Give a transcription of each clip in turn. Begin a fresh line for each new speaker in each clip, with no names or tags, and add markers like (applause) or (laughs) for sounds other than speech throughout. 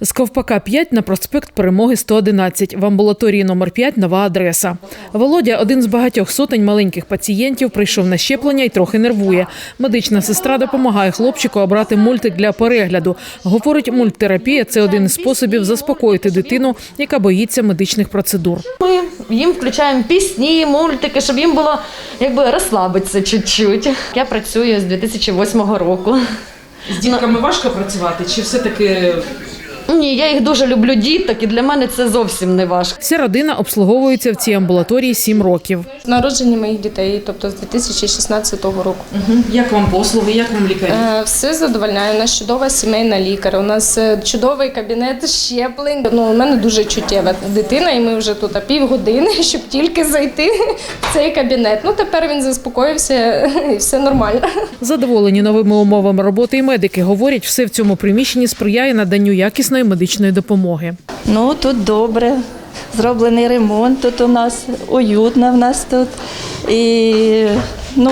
З Ковпака 5 на проспект Перемоги 111. В амбулаторії номер 5 нова адреса. Володя, один з багатьох сотень маленьких пацієнтів, прийшов на щеплення і трохи нервує. Медична сестра допомагає хлопчику обрати мультик для перегляду. Говорить, мульттерапія це один із способів заспокоїти дитину, яка боїться медичних процедур.
Ми їм включаємо пісні, мультики, щоб їм було якби розслабитися чуть-чуть. Я працюю з 2008 року.
З дітками важко працювати, чи все таки
Ні, я їх дуже люблю діток, і для мене це зовсім не важко.
вся родина обслуговується в цій амбулаторії 7 років.
Народження моїх дітей, тобто з 2016 року.
Як вам послуги, як вам лікарі?
Е, Все задовольняє. У нас чудова сімейна лікар. У нас е, чудовий кабінет щеплень. Ну, у мене дуже чуттєва дитина, і ми вже тут півгодини, (laughs) щоб тільки зайти в цей кабінет. Ну тепер він заспокоївся і все нормально.
Задоволені новими умовами роботи і медики говорять, все в цьому приміщенні сприяє наданню якісної медичної допомоги.
Ну, тут добре. Зроблений ремонт, тут у нас уютно в нас тут. І ну,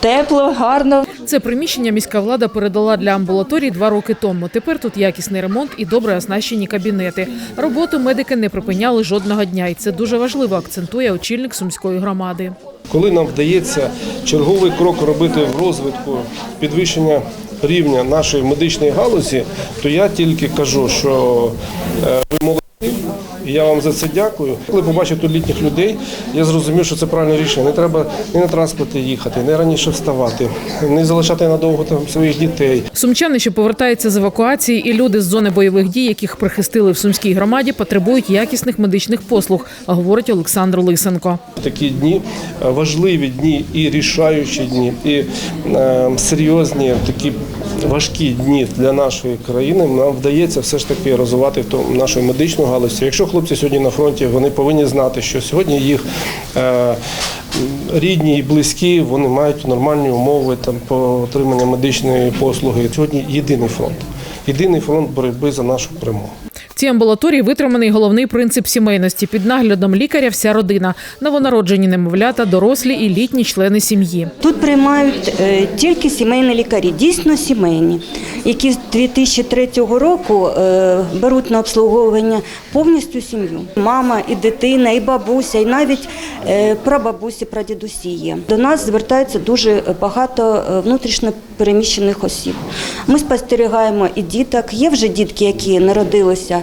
тепло, гарно.
Це приміщення міська влада передала для амбулаторії два роки тому. Тепер тут якісний ремонт і добре оснащені кабінети. Роботу медики не припиняли жодного дня, і це дуже важливо, акцентує очільник сумської громади.
Коли нам вдається черговий крок робити в розвитку підвищення рівня нашої медичної галузі, то я тільки кажу, що е. І я вам за це дякую. Коли побачив тут літніх людей, я зрозумів, що це правильне рішення. Не треба ні на транспорті їхати, не раніше вставати, не залишати надовго там своїх дітей.
Сумчани, що повертаються з евакуації, і люди з зони бойових дій, яких прихистили в сумській громаді, потребують якісних медичних послуг, говорить Олександр Лисенко.
Такі дні важливі дні і рішаючі дні, і е, серйозні такі важкі дні для нашої країни. Нам вдається все ж таки розвивати нашу медичну галузь. Якщо хлопці сьогодні на фронті, вони повинні знати, що сьогодні їх е, рідні і близькі вони мають нормальні умови там по отриманню медичної послуги. Сьогодні єдиний фронт, єдиний фронт боротьби за нашу перемогу.
Цій амбулаторії витриманий головний принцип сімейності. Під наглядом лікаря вся родина, новонароджені немовлята, дорослі і літні члени сім'ї.
Тут приймають е, тільки сімейні лікарі, дійсно сімейні, які з 2003 року е, беруть на обслуговування повністю сім'ю. Мама і дитина, і бабуся, і навіть е, прабабусі, прадідусі є. До нас звертається дуже багато внутрішньо переміщених осіб. Ми спостерігаємо і діток. Є вже дітки, які народилися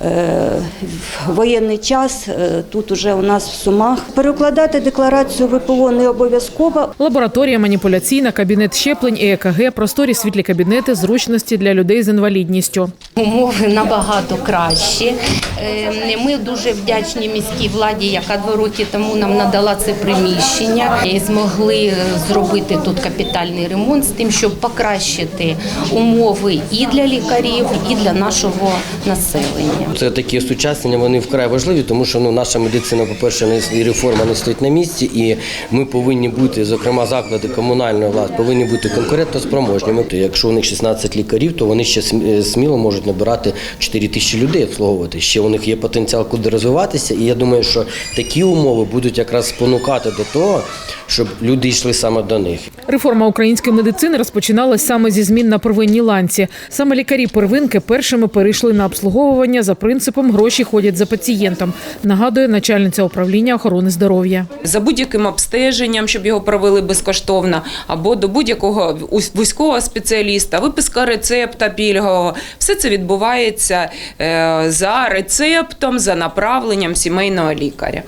в воєнний час. е, Тут уже у нас в Сумах. Перекладати декларацію ВПО не обов'язково.
Лабораторія маніпуляційна, кабінет щеплень і ЕКГ, просторі світлі кабінети, зручності для людей з інвалідністю.
Умови набагато кращі. Е, Ми дуже вдячні міській владі, яка два роки тому нам надала це приміщення і змогли е, зробити тут капітальний ремонт з тим, щоб покращити умови і для лікарів, і для нашого населення.
Це такі осучаснення, вони вкрай важливі, тому що ну наша медицина, по-перше, не і реформа не стоїть на місці, і ми повинні бути, зокрема, заклади комунальної влади, повинні бути конкурентоспроможними. То Якщо у них 16 лікарів, то вони ще смі- сміло можуть набирати 4 тисячі людей обслуговувати. Ще у них є потенціал куди розвиватися, і я думаю, що такі умови будуть якраз спонукати до того, щоб люди йшли саме до них.
Реформа української медицини розпочиналась саме зі змін на первинній ланці. Саме лікарі первинки першими перейшли на обслуговування за принципом гроші ходять за пацієнтом. Нагадує начальниця управління охорони здоров'я.
за будь-яким обстеженням, щоб його провели безкоштовно, або до будь-якого вузького спеціаліста, виписка рецепта пільгового. Все це відбувається е, за рецептом, за направленням сімейного лікаря.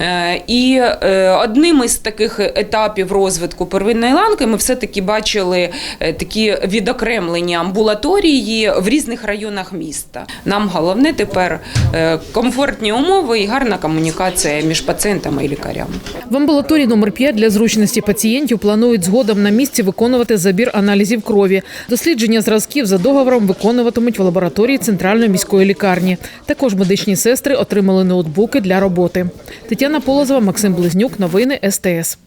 Е, І е, одним із таких етапів розвитку первинної ланки ми все-таки бачили такі відокремлені амбулаторії в різних районах міста. Нам головне тепер е, комфортні умови і гарна комунікація між пацієнтами і лікарями.
В амбулаторії номер 5 для зручності пацієнтів планують згодом на місці виконувати забір аналізів крові. Дослідження зразків за договором виконуватимуть в лабораторії центральної міської лікарні. Також медичні сестри отримали ноутбуки для роботи. Тетяна Полозова, Максим Близнюк. Новини СТС.